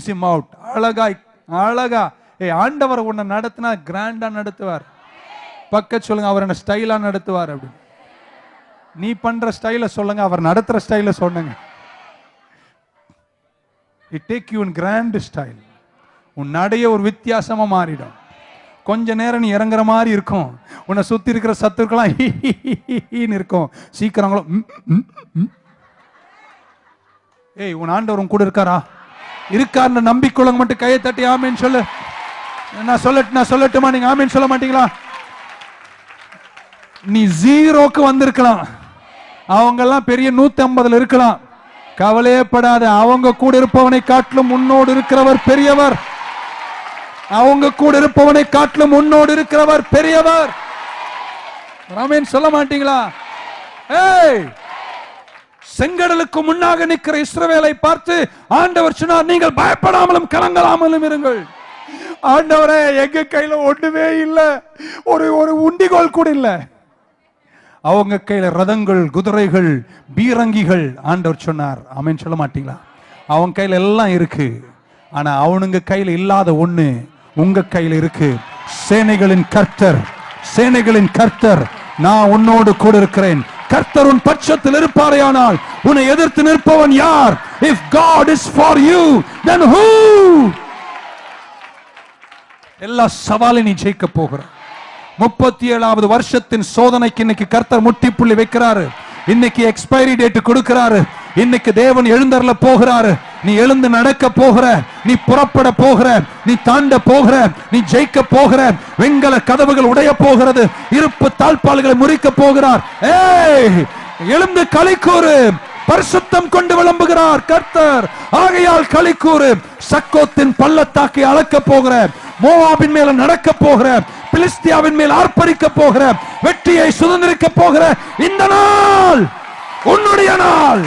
him out. அழகாய் அழகா. ஏய் ஆண்டவர் உன்னை நடத்தினா கிராண்டா நடத்துவார். பக்க சொல்லுங்க அவர் என்ன ஸ்டைலா நடத்துவார் அப்படி. நீ பண்ற ஸ்டைல சொல்லுங்க அவர் நடத்துற ஸ்டைல சொல்லுங்க. It take you in grand style உன் நடைய ஒரு வித்தியாசமா மாறிடும். கொஞ்ச நேரம் நீ இறங்குற மாதிரி இருக்கும். உன்னை சுத்தி இருக்கிற சத்துருக்கெல்லாம் ஹி இருக்கும். சீக்கிரங்களும் ஏய் உன் ஆண்டவர் உன் கூட இருக்காரா? இருக்காருன்னு நம்பிக்கொள்ளுங்க மட்டும் கையை தட்டி ஆமேன்னு சொல்லு. நான் சொல்லட்டு நான் சொல்லட்டுமா? நீங்க ஆமேன்னு சொல்ல மாட்டீங்களா? நீ ஜீரோக்கு வந்திருக்கலாம். அவங்க எல்லாம் பெரிய நூத்தி ஐம்பதுல இருக்கலாம். கவலையப்படாத அவங்க கூட இருப்பவனை காட்டிலும் முன்னோடு இருக்கிறவர் பெரியவர். அவங்க கூட இருப்பவனை காட்டிலும் முன்னோடு இருக்கிறவர் பெரியவர். ரமேன் சொல்ல மாட்டீங்களா? ஏய்! செங்கடலுக்கு முன்னாக நிற்கிற இஸ்ரவேலை பார்த்து ஆண்டவர் சொன்னார் நீங்கள் பயப்படாமலும் கலங்கலாமலும் இருங்கள். ஆண்டவரே எங்க கையில ஒண்ணுமே இல்ல. ஒரு ஒரு உண்டிகோல் கூட இல்ல. அவங்க கையில ரதங்கள் குதிரைகள் பீரங்கிகள் ஆண்டவர் சொன்னார். அமைன்னு சொல்ல மாட்டீங்களா? அவங்க கையில எல்லாம் இருக்கு. ஆனா அவனுங்க கையில இல்லாத ஒண்ணு உங்க கையில இருக்கு. சேனைகளின் கர்த்தர் சேனைகளின் கர்த்தர் நான் உன்னோடு கூட இருக்கிறேன். கர்த்தர் உன் பட்சத்தில் இருப்பாரேயானால் உன்னை எதிர்த்து நிற்பவன் யார்? If God is for you then who எல்லா சவாலையும் நீ ஜெயிக்க போகிற முப்பத்தி ஏழாவது வருஷத்தின் சோதனைக்கு இன்னைக்கு கர்த்தர் முட்டிப்புள்ளி வைக்கிறாரு. இன்னைக்கு எக்ஸ்பைரி டேட் கொடுக்கிறாரு. இன்னைக்கு தேவன் எழுந்தர்ல போகிறாரு. நீ எழுந்து நடக்க போகிற நீ புறப்பட போகிற நீ தாண்ட போகிற நீ ஜெயிக்க போகிற வெண்கல கதவுகள் உடைய போகிறது இருப்பு தாழ்பால்களை முறிக்க போகிறார். ஏய் எழுந்து களிக்கூறு பரிசுத்தம் கொண்டு விளம்புகிறார் கர்த்தர். ஆகையால் களிக்கூறு சக்கோத்தின் பள்ளத்தாக்கை அளக்க போகிற மோவாபின் மேல நடக்க போகிற பிலிஸ்தியாவின் மேல் ஆர்ப்பரிக்க போகிற வெற்றியை சுதந்திரிக்க போகிற இந்த நாள் உன்னுடைய நாள்.